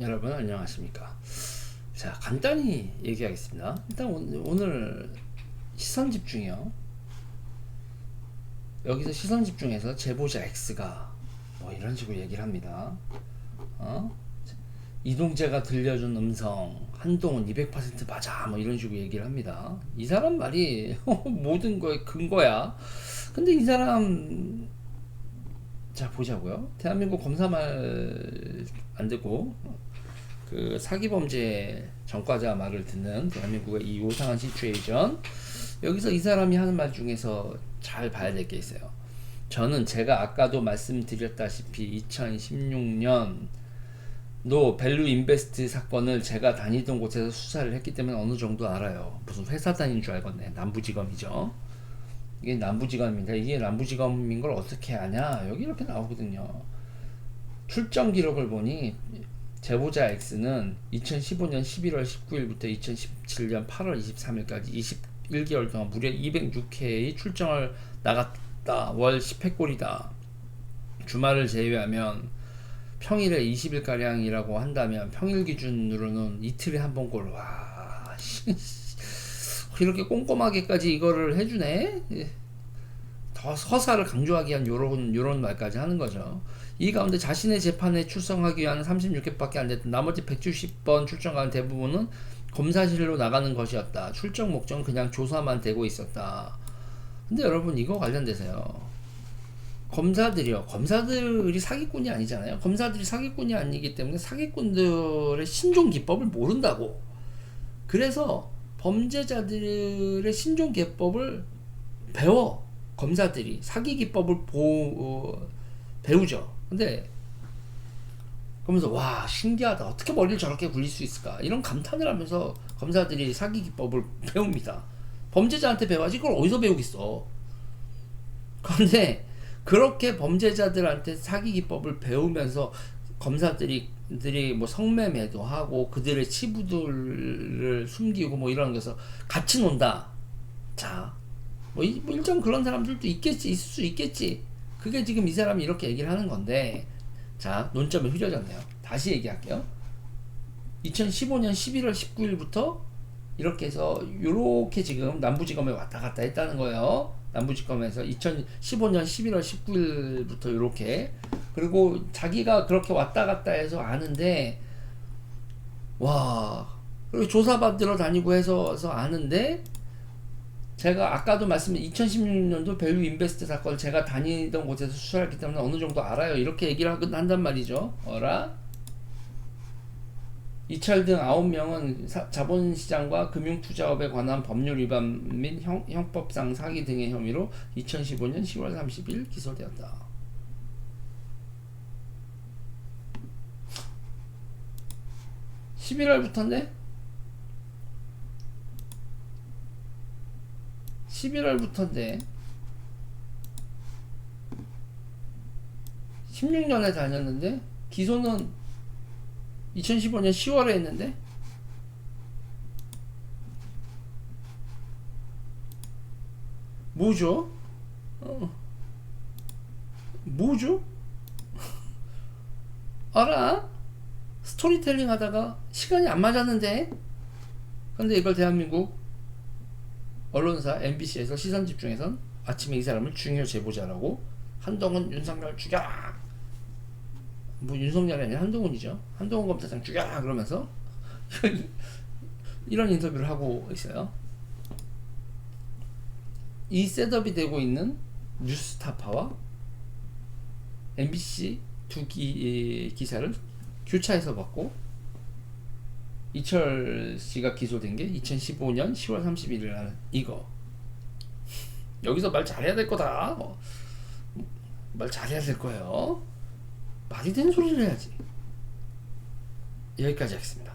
여러분 안녕하십니까? 자 간단히 얘기하겠습니다. 일단 오늘, 오늘 시선 집중이요. 여기서 시선 집중해서 제보자 X가 뭐 이런 식으로 얘기를 합니다. 어? 이동재가 들려준 음성 한동훈 200% 맞아 뭐 이런 식으로 얘기를 합니다. 이 사람 말이 모든 거에 근거야. 근데 이 사람 자 보자고요. 대한민국 검사 말 안 듣고 그 사기 범죄 전과자 말을 듣는 대한민국의 이 요상한 시츄에이션 여기서 이 사람이 하는 말 중에서 잘 봐야 될 게 있어요. 저는 제가 아까도 말씀드렸다시피 2016년 노 밸류 인베스트 사건을 제가 다니던 곳에서 수사를 했기 때문에 어느 정도 알아요. 무슨 회사 다닌 줄 알겠네. 남부지검이죠. 이게 남부지검입니다. 이게 남부지검인 걸 어떻게 아냐? 여기 이렇게 나오거든요. 출정 기록을 보니 제보자 X는 2015년 11월 19일부터 2017년 8월 23일까지 21개월 동안 무려 206회의 출정을 나갔다. 월 10회꼴이다. 주말을 제외하면 평일에 20일가량이라고 한다면 평일 기준으로는 이틀에 한 번꼴. 와, 씨. 이렇게 꼼꼼하게까지 이거를 해주네. 예. 더 서사를 강조하기 위한 요런 요런 말까지 하는 거죠. 이 가운데 자신의 재판에 출석하기 위한 36개밖에 안 됐던 나머지 170번 출정한 대부분은 검사실로 나가는 것이었다. 출정 목적은 그냥 조사만 되고 있었다. 근데 여러분 이거 관련돼서요. 검사들이요. 검사들이 사기꾼이 아니잖아요. 검사들이 사기꾼이 아니기 때문에 사기꾼들의 신종 기법을 모른다고. 그래서 범죄자들의 신종 기법을 배워 검사들이 사기 기법을 보, 어, 배우죠. 근데 그러면서 와 신기하다 어떻게 머리를 저렇게 굴릴 수 있을까 이런 감탄을 하면서 검사들이 사기 기법을 배웁니다. 범죄자한테 배워야지 그걸 어디서 배우겠어. 그런데 그렇게 범죄자들한테 사기 기법을 배우면서 검사들이 들이 뭐 성매매도 하고 그들의 치부들을 숨기고 뭐 이런 거서 같이 논다. 자, 뭐, 이, 뭐 일정 그런 사람들도 있겠지, 있을 수 있겠지. 그게 지금 이 사람이 이렇게 얘기를 하는 건데, 자, 논점이 흐려졌네요. 다시 얘기할게요. 2015년 11월 19일부터 이렇게 해서 요렇게 지금 남부지검에 왔다 갔다 했다는 거예요. 남부지검에서 2015년 11월 19일부터 이렇게 그리고 자기가 그렇게 왔다 갔다 해서 아는데 와 그리고 조사받으러 다니고 해서 해서 아는데 제가 아까도 말씀드린 2016년도 밸류 인베스트 사건 제가 다니던 곳에서 수사했기 때문에 어느 정도 알아요. 이렇게 얘기를 한단 말이죠. 어라? 이철 등 9명은 사, 자본시장과 금융투자업에 관한 법률 위반 및 형, 형법상 사기 등의 혐의로 2015년 10월 30일 기소되었다. (11월부터인데) (11월부터인데) (16년에) 다녔는데 기소는 2015년 10월에 했는데 뭐죠? 어. 뭐죠? 알아? 스토리텔링 하다가 시간이 안 맞았는데 근데 이걸 대한민국 언론사 MBC에서 시선 집중해선 아침에 이 사람을 중요 제보자라고 한동훈 윤석열 죽여 뭐 윤석열이 아니라 한동훈이죠. 한동훈 검사장 죽여 그러면서 이런 인터뷰를 하고 있어요. 이 셋업이 되고 있는 뉴스타파와 MBC 두 기, 기사를 교차해서 받고 이철 씨가 기소된 게 2015년 10월 31일 날 이거 여기서 말 잘해야 될 거다 어, 말 잘해야 될 거예요. 말이 되는 소리를 해야지. 여기까지 하겠습니다.